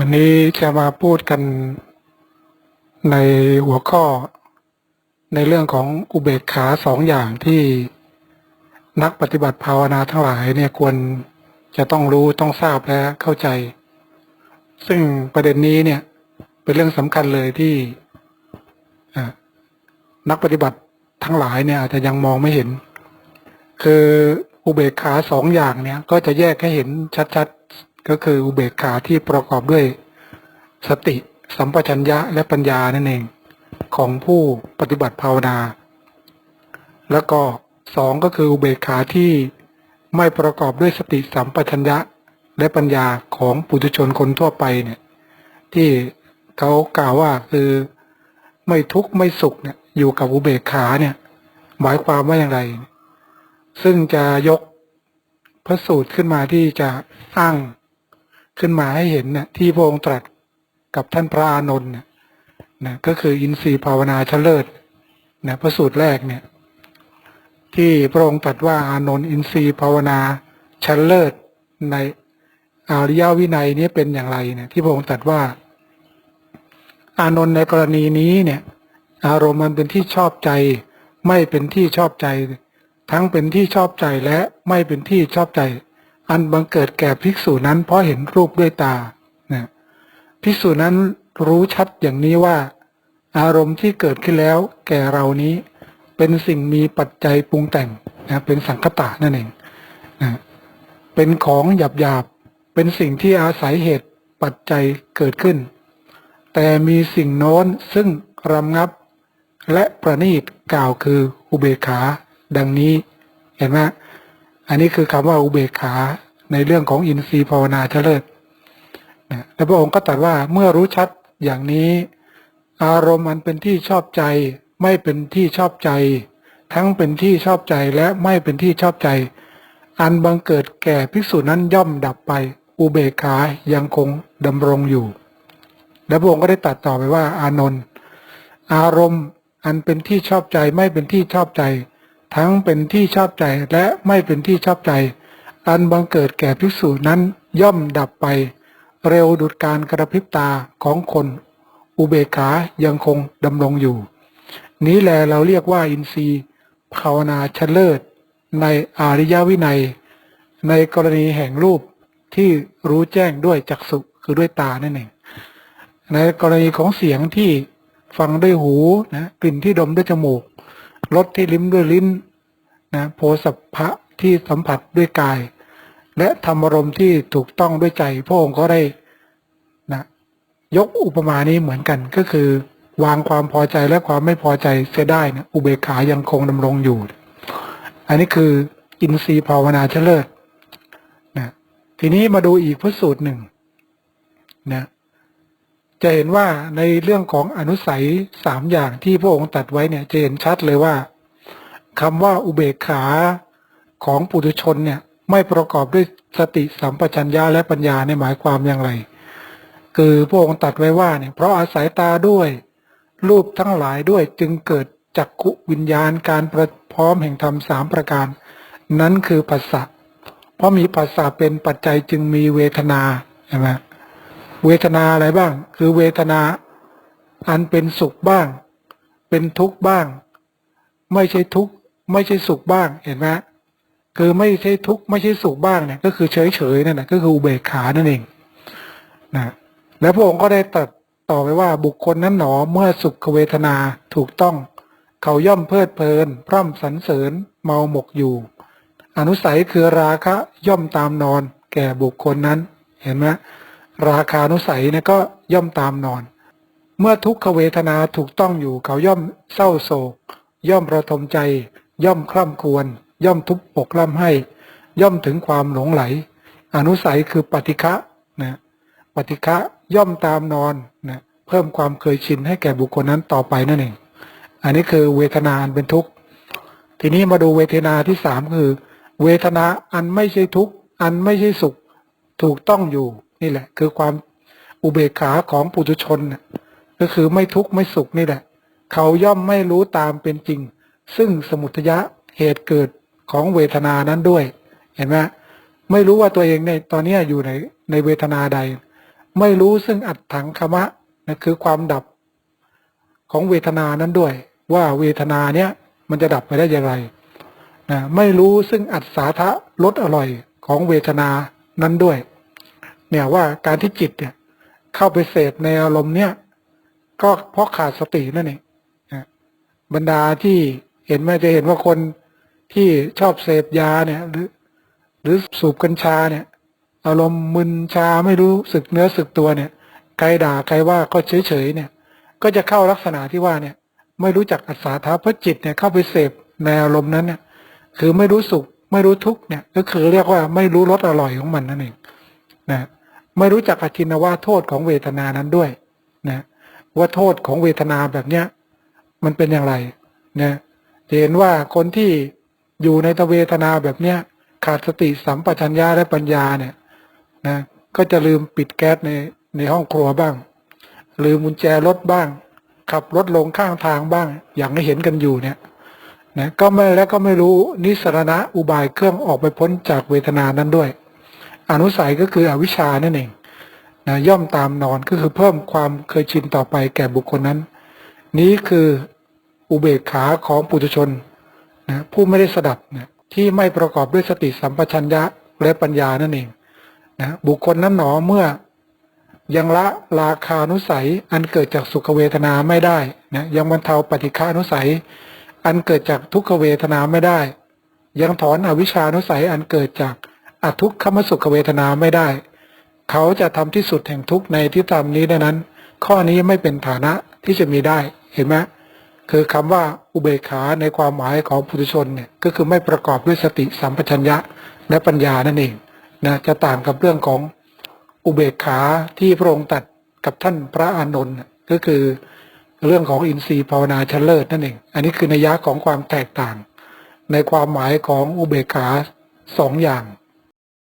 วันนี้จะมาพูดกันในหัวข้อในเรื่องของอุเบกขาสองอย่างที่นักปฏิบัติภาวนาทั้งหลายเนี่ยควรจะต้องรู้ต้องทราบและเข้าใจ ซึ่งประเด็นนี้เนี่ยเป็นเรื่องสำคัญเลยที่นักปฏิบัติทั้งหลายเนี่ยอาจจะยังมองไม่เห็น คืออุเบกขาสองอย่างเนี่ยก็จะแยกให้เห็นชัด ก็คืออุเบกขาที่ประกอบด้วยสติสัมปชัญญะและปัญญานั่นเอง ของผู้ปฏิบัติภาวนา แล้วก็สองก็คืออุเบกขาที่ไม่ประกอบด้วยสติสัมปชัญญะและปัญญาของปุถุชนคนทั่วไปเนี่ยที่เขากล่าวว่าคือไม่ทุกข์ไม่สุขเนี่ยอยู่กับอุเบกขาเนี่ยหมายความว่าอย่างไร ซึ่งจะยกพระสูตรขึ้นมาที่จะอ้าง ขึ้นมาให้เห็นเนี่ยที่พระองค์ตรัสกับท่านพระอานนท์เนี่ยนะก็คืออินทรีย์ภาวนาเฉลิศนะพระสูตรแรกเนี่ย ที่พระองค์ตรัสว่าอานนท์อินทรีย์ภาวนาเฉลิศในอริยวินัยนี้เป็นอย่างไรเนี่ย ที่พระองค์ตรัสว่า อานนท์ในกรณีนี้เนี่ย อารมณ์มันเป็นที่ชอบใจ ไม่เป็นที่ชอบใจ ทั้งเป็นที่ชอบใจและไม่เป็นที่ชอบใจ อันบังเกิดแก่ภิกษุนั้น เพราะเห็นรูปด้วยตานะภิกษุนั้นรู้ชัดอย่างนี้ว่า อารมณ์ที่เกิดขึ้นแล้ว แก่เรานี้ เป็นสิ่งมีปัจจัยปรุงแต่งนะเป็นสังคตะนั่นเองนะเป็นของหยาบหยาบเป็นสิ่งที่อาศัยเหตุปัจจัยเกิดขึ้น แต่มีสิ่งโน้นซึ่งรำงับ และประณีตกล่าวคืออุเบกขา ดังนี้เห็นไหม อันนี้คือคำว่าอุเบกขาในเรื่องของอินทรีย์ภาวนาเฉลิศนะแล้วพระองค์ก็ตรัสว่าเมื่อรู้ชัดอย่างนี้ อารมณ์มันเป็นที่ชอบใจ ไม่เป็นที่ชอบใจ ทั้งเป็นที่ชอบใจและไม่เป็นที่ชอบใจ อันบังเกิดแก่ภิกษุนั้นย่อมดับไป อุเบกขายังคงดำรงอยู่ แล้วพระองค์ก็ได้ตรัดต่อไปว่า อานนท์อารมณ์อันเป็นที่ชอบใจไม่เป็นที่ชอบใจ ทั้งเป็นที่ชอบใจและไม่เป็นที่ชอบใจ อันบังเกิดแก่ภิกษุนั้นย่อมดับไป เร็วดุดการกระพริบตาของคน อุเบกขายังคงดำรงอยู่ นี้แลเราเรียกว่าอินทรีย์ภาวนาเฉลิศ ในอาริยวินัย ในกรณีแห่งรูปที่รู้แจ้งด้วยจักษุคือด้วยตานั่นเองในกรณีของเสียงที่ฟังด้วยหูนะกลิ่นที่ดมด้วยจมูก รสที่ลิ้มด้วยลิ้นนะโพสัพพะที่สัมผัสด้วยกาย และธรรมรมที่ถูกต้องด้วยใจ พระองค์ก็ได้นะยกอุปมานี้เหมือนกันก็คือ วางความพอใจและความไม่พอใจเสียได้นะอุเบกขายังคงดำรงอยู่ อันนี้คืออินทรีย์ภาวนาเฉลิศนะทีนี้มาดูอีกพระสูตรหนึ่งนะ จะเห็นว่าในเรื่องของอนุสัยสามอย่างที่พระองค์ตัดไว้เนี่ยจะเห็นชัดเลยว่าคำว่าอุเบกขาของปุถุชนเนี่ยไม่ประกอบด้วยสติสัมปชัญญะและปัญญาในหมายความอย่างไร คือพระองค์ตัดไว้ว่าเนี่ยเพราะอาศัยตาด้วย รูปทั้งหลายด้วยจึงเกิดจักขุวิญญาณการประพร้อมแห่งธรรมสามประการ นั้นคือปัสสะเพราะมีปัสสะเป็นปัจจัยจึงมีเวทนาใช่ไหม เวทนาอะไรบ้าง คือเวทนาอันเป็นสุขบ้าง เป็นทุกข์บ้าง ไม่ใช่ทุกข์ไม่ใช่สุขบ้างเห็นไหมคือไม่ใช่ทุกข์ไม่ใช่สุขบ้างเนี่ยก็คือเฉยเฉยๆนั่นแหละก็คืออุเบกขานั่นเองนะแล้วพระองค์ก็ได้ตรัสต่อไปว่าบุคคลนั้นหนอเมื่อสุขเวทนาถูกต้อง เขาย่อมเพลิดเพลิน พร่ำสรรเสริญเมาหมกอยู่ อนุสัยคือราคะย่อมตามนอนแก่บุคคลนั้นเห็นไหม ราคานุสัยนี่ยก็ย่อมตามนอน เมื่อทุกขเวทนาถูกต้องอยู่เขาย่อมเศร้าโศก ย่อมระทมใจ ย่อมคร่ำควร ย่อมทุบอกล่ำให้ ย่อมถึงความหลงไหล อนุสัยคือปฏิฆะนะปฏิฆะย่อมตามนอนนะเพิ่มความเคยชินให้แก่บุคคลนั้นต่อไปนั่นเองอันนี้คือเวทนาอันเป็นทุกข์ทีนี้มาดูเวทนาที่สามคือ เวทนาอันไม่ใช่ทุกข์อันไม่ใช่สุขถูกต้องอยู่ นี่แหละ คือความอุเบกขาของปุถุชนน่ะก็คือไม่ทุกข์ไม่สุขนี่แหละ เขาย่อมไม่รู้ตามเป็นจริง ซึ่งสมุทยะเหตุเกิดของเวทนานั้นด้วย เห็นไหมไม่รู้ว่าตัวเองในตอนนี้อยู่ในในเวทนาใด ไม่รู้ซึ่งอัตถังคมะนะคือความดับของเวทนานั้นด้วย ว่าเวทนาเนี้ยมันจะดับไปได้อย่างไรนะไม่รู้ซึ่งอัศาทะลดอร่อยของเวทนานั้นด้วย เนี่ยว่าการที่จิตเนี่ย เข้าไปเสพในอารมณ์เนี่ย ก็เพราะขาดสตินั่นเองนะบรรดาที่เห็นไหมจะเห็นว่าคนที่ชอบเสพยาเนี่ย หรือ หรือสูบกัญชาเนี่ย อารมณ์มึนชาไม่รู้สึกเนื้อสึกตัวเนี่ยใครด่าใครว่าก็เฉยเฉยเนี่ย ก็จะเข้าลักษณะที่ว่าเนี่ย ไม่รู้จักอัศาทะเพราะจิตเนี่ยเข้าไปเสพในอารมณ์นั้นเนี่ย คือไม่รู้สุขไม่รู้ทุกข์เนี่ย ก็คือเรียกว่าไม่รู้รสอร่อยของมันนั่นเองนะ ไม่รู้จักอธินว่าโทษของเวทนานั้นด้วยนะว่าโทษของเวทนาแบบเนี้ยมันเป็นอย่างไรนะจะเห็นว่าคนที่อยู่ในตเวทนาแบบเนี้ยขาดสติสัมปชัญญะและปัญญาเนี่ยนะก็จะลืมปิดแก๊สในในห้องครัวบ้าง ลืมกุญแจรถบ้าง ขับรถลงข้างทางบ้าง อย่างที่เห็นกันอยู่เนี่ยนะก็ไม่แล้วก็ไม่รู้นิสรณะอุบายเครื่องออกไปพ้นจากเวทนานั้นด้วย อนุสัยก็คืออวิชานั่นเองนะย่อมตามนอนก็คือเพิ่มความเคยชินต่อไปแก่บุคคลนั้น นี้คืออุเบกขาของปุถุชนนะผู้ไม่ได้สดับนะที่ไม่ประกอบด้วยสติสัมปชัญญะและปัญญานั่นเองนะบุคคลนั้นหนอเมื่อยังละราคานุสัยอันเกิดจากสุขเวทนาไม่ได้นะยังบรรเทาปฏิฆานุสัย อันเกิดจากทุกขเวทนาไม่ได้ ยังถอนอวิชานุสัยอันเกิดจาก อทุกขมสุขเวทนาไม่ได้ เขาจะทำที่สุดแห่งทุกข์ในที่ทำนี้ดังนั้น ข้อนี้ไม่เป็นฐานะที่จะมีได้เห็นไหมคือคำว่าอุเบกขาในความหมายของปุถุชนเนี่ยก็คือไม่ประกอบด้วยสติสัมปชัญญะและปัญญานั่นเองนะจะต่างกับเรื่องของอุเบกขาที่พระองค์ตัดกับท่านพระอานนท์ก็คือเรื่องของอินทรีย์ภาวนาชั้นเลิศนั่นเอง อันนี้คือนัยยะของความแตกต่าง ในความหมายของอุเบกขาสองอย่าง